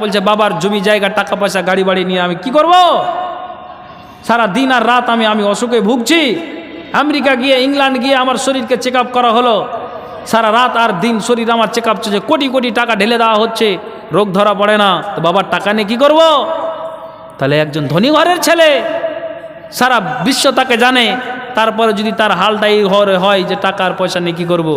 বলছে, বাবার জমি, জায়গা, টাকা পয়সা গাড়ি বাড়ি নিয়ে আমি কি করব? সারা দিন আর রাত আমি আমি অসুখে ভুগছি। আমেরিকা গিয়ে, ইংল্যান্ড গিয়ে আমার শরীরকে চেক করা হলো। সারা রাত আর দিন শরীর আমার চেক আপ চলছে। কোটি কোটি টাকা ঢেলে দেওয়া হচ্ছে। রোগ ধরা পড়ে না। তো বাবার টাকা নিয়ে কী করব? তাহলে একজন ধনী ঘরের ছেলে সারা বিশ্ব তাকে জানে। তারপরে যদি তার হালটা এই ঘরে হয় যে টাকার পয়সা নিয়ে কী করব?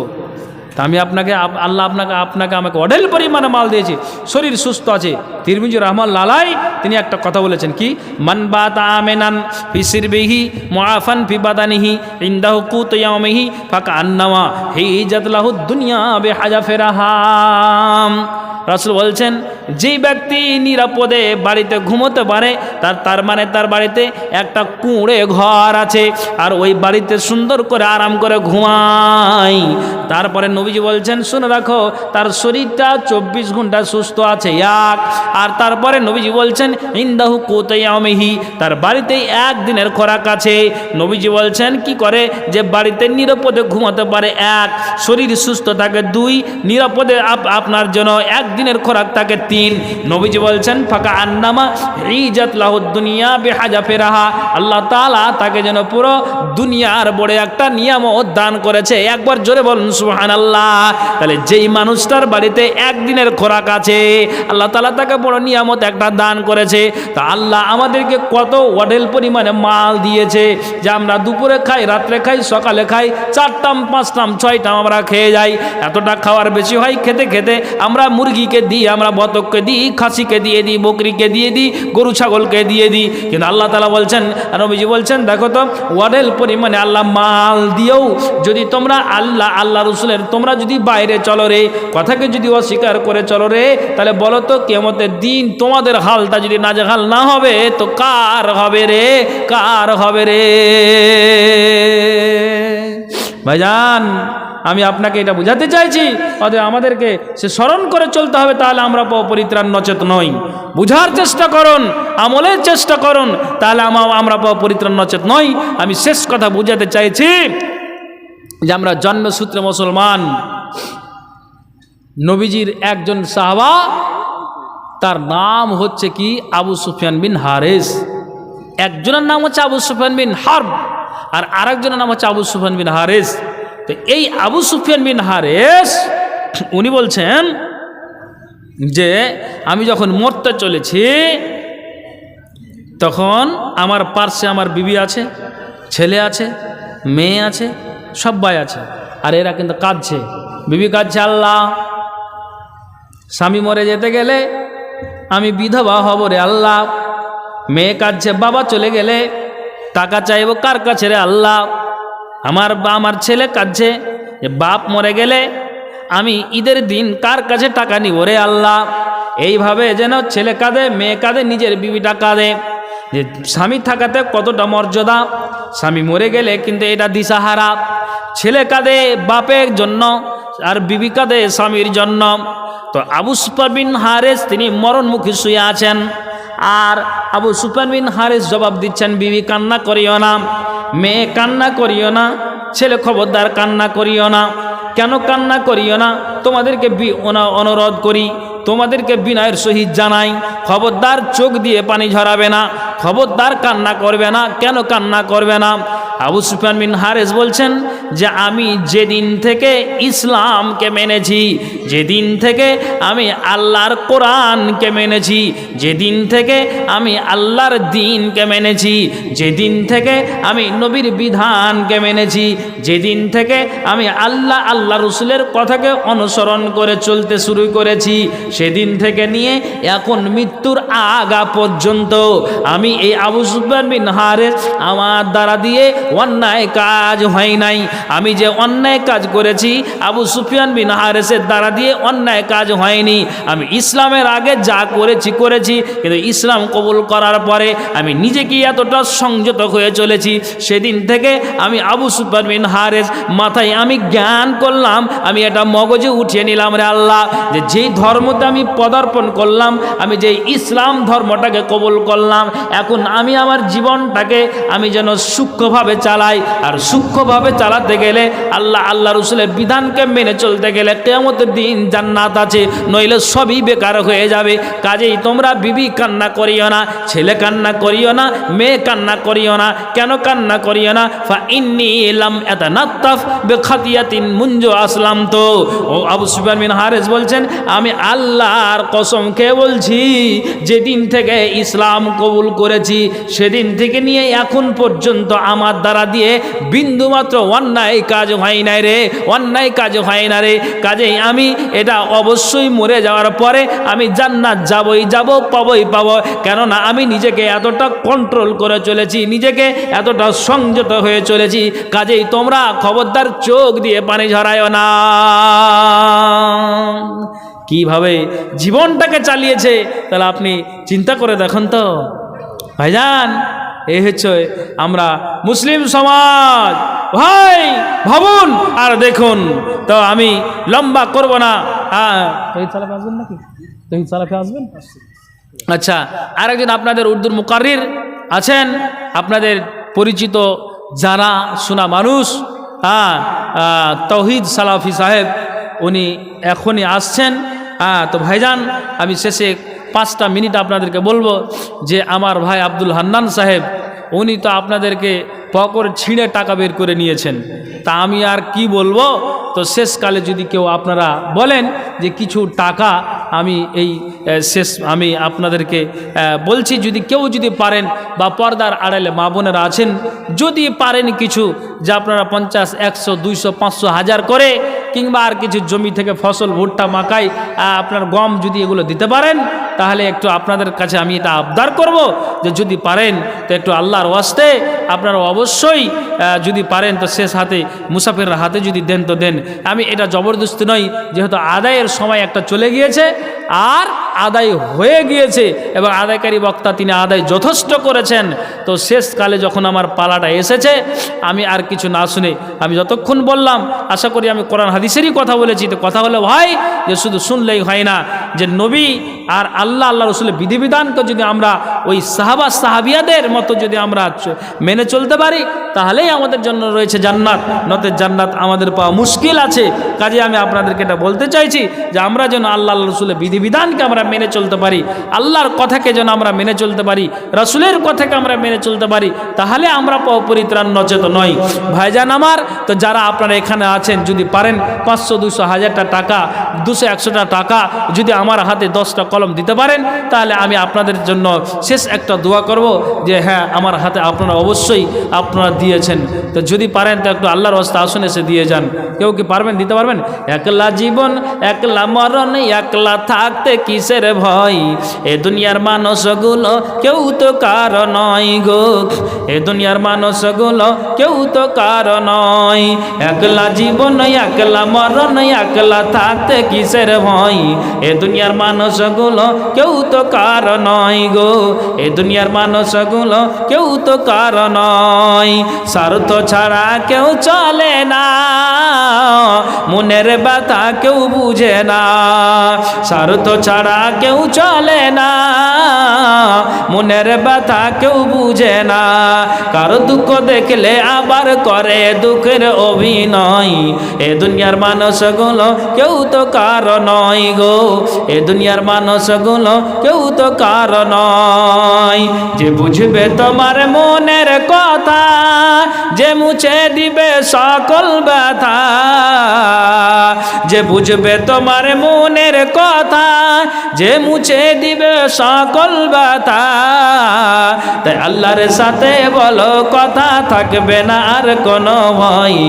তা আমি আপনাকে, আপ- আল্লাহ আপনাকে আপনাকে আমাকে অডেল পরিমাণে মাল দিয়েছে, শরীর সুস্থ আছে। তিরমিজুর রহমান লালাই, তিনি একটা কথা বলেছেন কি? মান বাত আমেনান ফিসির বিহি মুআফান ফি বাদানিহি, ইন্দাহু কুত ইয়াউমিহি ফাকা আন্নামা হি ইজাতলাহ দুনিয়া বে হাজা ফেরাহাম রাসুল বলছেন যে ব্যক্তি নিরাপদে বাড়িতে ঘুমোতে পারে, তার তার মানে তার বাড়িতে একটা কুঁড়ে ঘর আছে, আর ওই বাড়িতে সুন্দর করে আরাম করে ঘুমাই তারপরে নবীজি বলছেন, শুনে রাখো, তার শরীরটা চব্বিশ ঘণ্টা সুস্থ আছে, এক। আর তারপরে নবীজি বলছেন, ইন্দাহু কোতায়ামেহি তার বাড়িতেই একদিনের খোরাক আছে। নবীজি বলছেন, কি করে যে বাড়িতে নিরাপদে ঘুমাতে পারে, এক। শরীর সুস্থ থাকে, দুই। নিরাপদে আপ- আপনার জন্য একদিনের খোরাক থাকে তিন নবীজি বলছেন, ফাঁকা আন্নামা রিজাত লাহুদ্দুনিয়া বেহাজা ফেরাহা। আল্লাহ তালা তাকে যেন পুরো দুনিয়ার বড় একটা নিয়ামত দান করেছে। একবার জোরে বলুন সুহান আল্লাহ তাহলে যেই মানুষটার বাড়িতে একদিনের খোরাক আছে, আল্লাহ তালা তাকে বড় নিয়ামত একটা দান করেছে। তা আল্লাহ আমাদেরকে কত অডেল পরিমাণে মাল দিয়েছে যে আমরা দুপুরে খাই, রাত্রে খাই, সকালে খাই, চারটাম, পাঁচটাম, ছয়টাম আমরা খেয়ে যাই। এতটা খাওয়ার বেশি হয়, খেতে খেতে আমরা মুরগিকে দিই আমরা বতককে দিই খাসিকে দিয়ে দিই বকরিকে দিয়ে দিই গরু ছাগলকে দিয়ে দিই কিন্তু আল্লাহ তালা বলছেন রবিজি বলছেন, দেখো তো ওয়াডেল পরিমাণে আল্লাহ মাল দিয়েও যদি তোমরা আল্লাহ আল্লাহ রসুলের, তোমরা যদি বাইরে চলো রে, কথাকে যদি অস্বীকার করে চলো রে, তাহলে বলো তো কেমতের দিন তোমাদের হালটা যদি না নাজেহাল না হবে, তো কার হবে রে, কার হবে রে? ভাইজান আমি আপনাকে এটা বোঝাতে চাইছি, অতএব আমাদেরকে সে স্মরণ করে চলতে হবে, তাহলে আমরা পরিত্রাণ নচেত নই। বুঝার চেষ্টা করুন, আমলের চেষ্টা করুন, তাহলে আমা- আমরা পরিত্রাণ নচেত নই। আমি শেষ কথা বুঝাতে চাইছি যে আমরা জন্মসূত্রে মুসলমান। নবীজির একজন সাহাবা, তার নাম হচ্ছে কি? আবু সুফিয়ান বিন হারেস। একজনের নাম হচ্ছে আবু সুফিয়ান বিন হার্ব, আর আরেকজনের নাম হচ্ছে আবু সুফিয়ান বিন হারেস। তো এই আবু সুফিয়ান বিন হারেস, উনি বলছেন যে, আমি যখন মরতে চলেছি, তখন আমার পার্শ্বে আমার বিবি আছে, ছেলে আছে, মেয়ে আছে সবাই আছে, আর এরা কিন্তু কাঁদছে। বিবি কাঁদছে, আল্লাহ, স্বামী মরে যেতে গেলে আমি বিধবা হব রে আল্লাহ। মেয়ে কাঁদছে, বাবা চলে গেলে টাকা চাইব, কার কাছে রে আল্লাহ? আমার বা আমার ছেলে কাঁদছে যে বাপ মরে গেলে আমি ঈদের দিন কার কাছে টাকা নিব রে আল্লাহ? এইভাবে যেন ছেলে কাঁদে, মেয়ে কাঁদে, নিজের বিবিটা কাঁদে। যে স্বামী থাকাতে কতটা মর্যাদা? স্বামী মরে গেলে কিন্তু এটা দিশাহারা। ছেলে কাঁদে বাপের জন্য, আর বিবি কাঁদে স্বামীর জন্য। তো আবু সুফান বিন হারেস তিনি মরণমুখী শুয়ে আছেন। আর আবু সুফান বিন হারেস জবাব দিচ্ছেন, বিবি, কান্না করিও না। মেয়ে, কান্না করিও না। ছেলে, খবরদার, কান্না করিও না। কেন কান্না করিও না? তোমাদেরকে অনুরোধ করি। তোমাদেরকে বিনয়ের সহিত জানাই, খবরদার চোখ দিয়ে পানি ঝরাবে না, খবরদার কান্না করবে না, কেন কান্না করবে না? আবু সুফিয়ান বিন হারেস বলছেন যে, আমি যেদিন থেকে ইসলামকে মেনেছি, যেদিন থেকে আমি আল্লাহর কোরআনকে মেনেছি, যেদিন থেকে আমি আল্লাহর দিনকে মেনেছি, যেদিন থেকে আমি নবীর বিধানকে মেনেছি, যেদিন থেকে আমি আল্লাহ আল্লাহ রসুলের কথাকে অনুসরণ করে চলতে শুরু করেছি সেদিন থেকে নিয়ে এখন মৃত্যুর আগা পর্যন্ত আমি এই আবু সুফিয়ান বিন হারেস আমার দ্বারা দিয়ে অন্যায় কাজ হয় নাই। আমি যে অন্যায় কাজ করেছি, আবু সুফিয়ান বিন হারেসের দ্বারা দিয়ে অন্যায় কাজ হয়নি। আমি ইসলামের আগে যা করেছি করেছি, কিন্তু ইসলাম কবুল করার পরে আমি নিজেকে এতটা সংযত হয়ে চলেছি? সেদিন থেকে আমি আবু সুফিয়ান বিন হারেস মাথায় আমি জ্ঞান করলাম, আমি এটা মগজে উঠিয়ে নিলাম রে আল্লাহ, যে যেই ধর্মতে আমি পদার্পণ করলাম, আমি যে ইসলাম ধর্মটাকে কবুল করলাম, এখন আমি আমার জীবনটাকে আমি যেন সূক্ষ্মভাবে চালাই, আর সূক্ষ্মভাবে চালাতে গেলে আল্লাহ আল্লাহ রসুলের বিধানকে মেনে চলতে গেলে কেমতের দিন জান্নাত আছে, নইলে সবই বেকার হয়ে যাবে। কাজেই তোমরা বিবি কান্না করিও না, ছেলে কান্না করিও না, মেয়ে কান্না করিও না, কেন কান্না করিও না? ফা ইন্নি এলাম এত নাত্তাফ বেখাতিয়াতিন মুঞ্জ আসলাম তো ও আবু সুফিয়ান বিন হারেস বলছেন, আমি আল্লাহর কসম খেয়ে বলছি, যেদিন থেকে ইসলাম কবুল করেছি, সেদিন থেকে নিয়ে এখন পর্যন্ত আমার দ্বারা দিয়ে বিন্দুমাত্র অন্যায় কাজ হয় নাই রে, অন্যায় কাজ হয় না রে। কাজেই আমি এটা অবশ্যই মরে যাওয়ার পরে আমি জান্নাত যাবই, যাব, পাবই, পাবো। কেননা আমি নিজেকে এতটা কন্ট্রোল করে চলেছি, নিজেকে এতটা সংযত হয়ে চলেছি। কাজেই তোমরা খবরদার চোখ দিয়ে পানি ঝরায় না। কীভাবে জীবনটাকে চালিয়েছে তাহলে আপনি চিন্তা করে দেখুন তো। ভাইজান এ হচ্ছে আমরা মুসলিম সমাজ। ভাই ভাবুন আর দেখুন। তো আমি লম্বা করব না। হ্যাঁ। তহিদ সালাফে আসবেন নাকি? আসবেন? আচ্ছা আরেকজন আপনাদের উর্দুর মুকারির আছেন। আপনাদের পরিচিত জানা শোনা মানুষ। হ্যাঁ তৌহিদ সালাফি সাহেব উনি এখনই আসছেন। হ্যাঁ তো ভাইজান, আমি শেষে পাঁচটা মিনিট আপনাদেরকে বলব যে আমার ভাই আব্দুল হান্নান সাহেব, উনি তো আপনাদেরকে পকর ছিঁড়ে টাকা বের করে নিয়েছেন। তা আমি আর কি বলব? তো শেষকালে যদি কেউ আপনারা বলেন যে কিছু টাকা আমি এই শেষ, আমি আপনাদেরকে বলছি, যদি কেউ যদি পারেন বা পর্দার আড়ালে মা বোনেরা আছেন, যদি পারেন কিছু, যে আপনারা পঞ্চাশ, একশো, দুইশো, পাঁচশো, হাজার করে কিংবা আর কিছু জমি থেকে ফসল, ভুট্টা, মাকাই আপনার গম যদি এগুলো দিতে পারেন, তাহলে একটু আপনাদের কাছে আমি এটা আবদার করব যে যদি পারেন, তো একটু আল্লাহর ওয়াস্তে আপনারা অবশ্যই যদি পারেন, তো শেষ হাতে মুসাফিরের হাতে যদি দেন, তো দেন। আমি এটা জবরদস্তি নই যেহেতু আদায়ের সময় একটা চলে গিয়েছে আর আদায় হয়ে গিয়েছে। এবং আদায়কারী বক্তা তিনি আদায় যথেষ্ট করেছেন। তো শেষকালে যখন আমার পালাটা এসেছে, আমি আর কিছু না শুনে আমি যতক্ষণ বললাম, আশা করি আমি কোরআন হাদিসেরই কথা বলেছি। তো কথা হলো, ভাই, যে শুধু শুনলেই হয় না, যে নবী আর আল্লাহ আল্লাহ রসুলের বিধিবিধানকে যদি আমরা ওই সাহাবা, সাহাবিয়াদের মতো যদি আমরা মেনে চলতে পারি, তাহলেই আমাদের জন্য রয়েছে জান্নাত। নতে জান্নাত আমাদের পাওয়া মুশকিল আছে। কাজে আমি আপনাদেরকে এটা বলতে চাইছি যে আমরা যেন আল্লাহ আল্লাহ রসুলের বিধিবিধানকে আমরা মেনে চলতে পারি, আল্লাহর কথাকে যেন আমরা মেনে চলতে পারি, রসুলের কথাকে আমরা মেনে চলতে পারি, তাহলে আমরা পরিত্রাণ নচেত নয় ভাইজান আমার, তো যারা আপনারা এখানে আছেন, যদি পারেন পাঁচশো, দুশো, হাজারটা টাকা, দুশো, একশোটা টাকা, যদি আমার হাতে দশটা কলম দিতে পারেন, তাহলে আমি আপনাদের জন্য শেষ একটা দোয়া করব যে হ্যাঁ আমার হাতে আপনারা অবশ্যই আপনারা দিয়েছেন। তো যদি পারেন, তো একটু আল্লাহর হস্তে আসুন এসে দিয়ে যান। কেউ কি পারবেন, দিতে পারবেন? একলা জীবন, একলা মরণ, একলা থাকতে কিসের ভয়? এ দুনিয়ার মানুষগুলো কেউ তো কার নয় গো। এ দুনিয়ার মানুষগুলো কেউ তো কার নয়। একলা জীবন, একলা মরণ, একলা থাকতে কিসের ভয়? এ দুনিয়ার মানুষগুলো কেউ তো কার নয় গো। এ দুনিয়ার মানুষগুলো কেউ তো কার নয়। স্বার্থ ছাড়া কেউ চলে না। মনের ব্যথা কেউ বুঝে না। স্বার্থ ছাড়া কেউ চলে না। মনের ব্যথা কেউ বুঝে না। কারও দুঃখ দেখলে আবার করে দুঃখের অভিনয়। এ দুনিয়ার মানুষগুলো কেউ তো কার নয় গো। এ দুনিয়ার মানুষগুলো কেউ তো কার নয়। যে বুঝবে তোমার মনের কথা যে মুছে দিবে সকল ব্যথা, যে বুঝবে তোমার মনের কথা, যে মুছে দিবে সকল ব্যথা। তাই আল্লাহর সাথে বলো, কথা থাকবে না আর কোনো ভয়।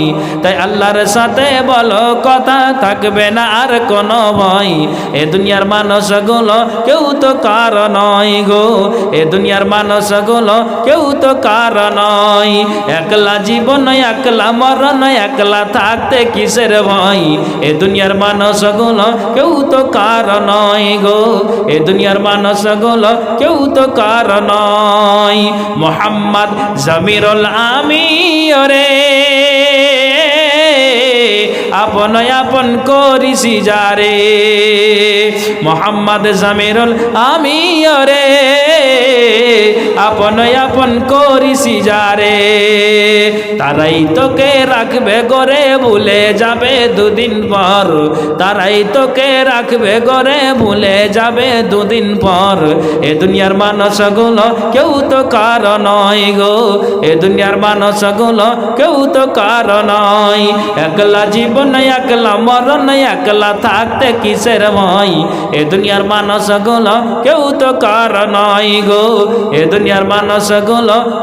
তাই আল্লাহর সাথে বলো, কথা থাকবে না আর কোনো ভয়। এ দুনিয়ার মানুষগুলো কেউ তো কার নয় গো। এ দুনিয়ার মানুষগুলো কেউ তো কার নয়। একলা জীবন একলা, মরণ একলা, থাকতে কিসের ভয়? এ দুনিয়ার মানুষগুলো কেউ তো কার নয় গো? এ দুনিয়ার মানুষগুলো কেউ তো কার নয়? মোহাম্মদ জমিরুল আমি রে আপন আপন করিসি যারে। মোহাম্মদ জামিরুল আমি রে আপন আপন করিসি যারে। তারাই তোকে রাখবে গরে ভুলে যাবে দুদিন পর। তারাই তোকে রাখবে গরে ভুলে যাবে দুদিন পর। এ দুনিয়ার মানুষগুলো কেউ তো কার নয় গো। এ দুনিয়ার মানুষগুলো কেউ তো কার নয়। একলা জীবন একলা থাকতে কিসের এ দুনিয়ার মানুষগুলো কেউ তো গো এ দুনিয়ার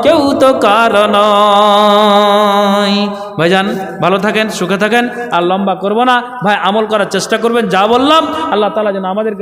কেউ তো কার ভাইজান ভালো থাকেন সুখে থাকেন আর লম্বা করব না। ভাই, আমল করার চেষ্টা করবেন। যা বললাম, আল্লাহ তালা যেন আমাদেরকে